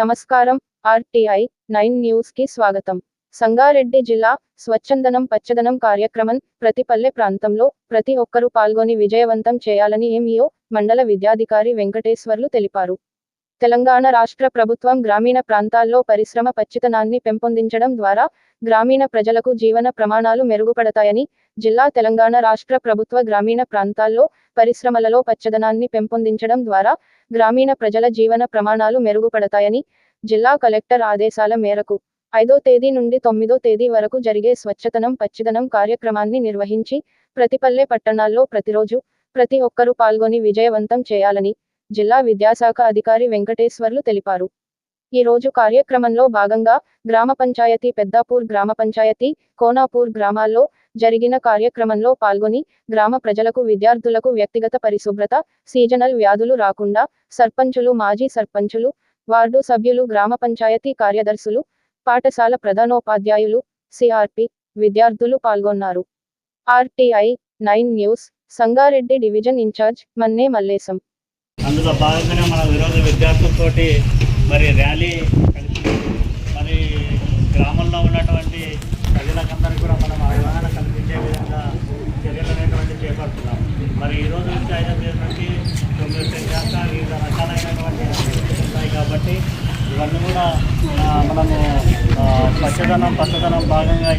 నమస్కారం RTI nine న్యూస్కి స్వాగతం. సంగారెడ్డి జిల్లా స్వచ్ఛందనం పచ్చదనం కార్యక్రమం ప్రతి పల్లె ప్రాంతంలో ప్రతి ఒక్కరూ పాల్గొని విజయవంతం చేయాలని ఎంఈఓ మండల విద్యాధికారి వెంకటేశ్వర్లు తెలిపారు. తెలంగాణ రాష్ట్ర ప్రభుత్వం గ్రామీణ ప్రాంతాల్లో పరిశ్రమ పచ్చితనాన్ని పెంపొందించడం ద్వారా గ్రామీణ ప్రజలకు జీవన ప్రమాణాలు మెరుగుపడతాయని జిల్లా తెలంగాణ రాష్ట్ర ప్రభుత్వ గ్రామీణ ప్రాంతాల్లో పరిశ్రమలలో పచ్చదనాన్ని పెంపొందించడం ద్వారా గ్రామీణ ప్రజల జీవన ప్రమాణాలు మెరుగుపడతాయని జిల్లా కలెక్టర్ ఆదేశాల మేరకు ఐదో తేదీ నుండి తొమ్మిదో తేదీ వరకు జరిగే స్వచ్ఛతనం పచ్చిదనం కార్యక్రమాన్ని నిర్వహించి ప్రతిపల్లె పట్టణాల్లో ప్రతిరోజు ప్రతి ఒక్కరూ పాల్గొని విజయవంతం చేయాలని జిల్లా విద్యాశాఖ అధికారి వెంకటేశ్వర్లు తెలిపారు. ఈ రోజు కార్యక్రమంలో భాగంగా గ్రామ పంచాయతీ పెద్దాపూర్ గ్రామ పంచాయతీ కోనాపూర్ గ్రామాల్లో జరిగిన కార్యక్రమంలో పాల్గొని గ్రామ ప్రజలకు విద్యార్థులకు వ్యక్తిగత పరిశుభ్రత సీజనల్ వ్యాధులు రాకుండా సర్పంచులు మాజీ సర్పంచులు వార్డు సభ్యులు గ్రామ పంచాయతీ కార్యదర్శులు పాఠశాల ప్రధానోపాధ్యాయులు సిఆర్పి విద్యార్థులు పాల్గొన్నారు. RTI nine news Sangareddy division in charge Manne Mallesham. అందులో భాగంగానే మనం ఈరోజు విద్యార్థులతోటి మరి ర్యాలీ కలిపి మరి గ్రామంలో ఉన్నటువంటి ప్రజలకందరికీ కూడా మనం అవగాహన కల్పించే విధంగా చర్యలు అనేటువంటి చేపడుతున్నాం. మరి ఈ రోజు నుంచి ఐదో తేదీ నుంచి తొమ్మిది తేదీ దాకా వివిధ రకాలైనటువంటి ఉన్నాయి కాబట్టి ఇవన్నీ కూడా మనము పచ్చదనం పచ్చదనం భాగంగా